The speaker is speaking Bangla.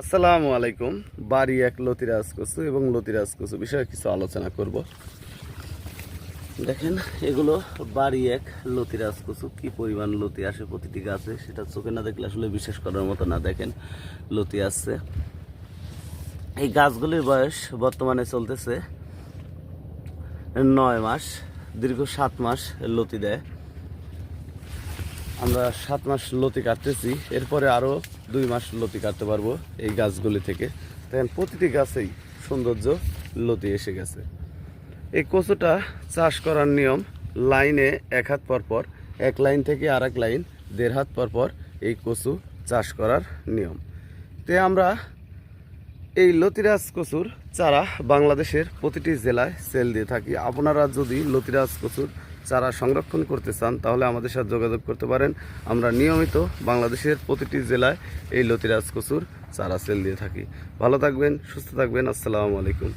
আসসালামু আলাইকুম। বাড়ি এক লতিরাজ কচু এবং লতিরাজ কচু বিষয়ে কিছু আলোচনা করব। দেখেন, এগুলো বাড়ি এক লতিরাজ কচু কি পরিমাণ লতি আসে প্রতিটি গাছে, সেটা চোখে না দেখলে আসলে বিশ্বাস করার মতো না। দেখেন, লতি আসছে। এই গাছগুলির বয়স বর্তমানে চলতেছে নয় মাস, দীর্ঘ সাত মাস লতি দেয়। আমরা সাত মাস লতি কাটতেছি। এরপরে আরও দুই মাস লতি কাটতে পারব এই গাছগুলি থেকে। দেখেন, প্রতিটি গাছেই সৌন্দর্য লতি এসে গেছে। এই কচুটা চাষ করার নিয়ম, লাইনে এক হাত পর পর, এক লাইন থেকে আর লাইন, দেড় হাত পর পর এই কচু চাষ করার নিয়ম। তে আমরা এই লতিরাজ কচুর চারা বাংলাদেশের প্রতিটি জেলায় সেল দিয়ে থাকি। আপনারা যদি লতিরাজ কচুর চারা সংরক্ষণ করতে চান, তাহলে আমাদের সাথে যোগাযোগ করতে পারেন। আমরা নিয়মিত বাংলাদেশের প্রতিটি জেলায় এই লতিরাজ কচুর চারা সেল দিয়ে থাকি। ভালো থাকবেন, সুস্থ থাকবেন। আসসালামু আলাইকুম।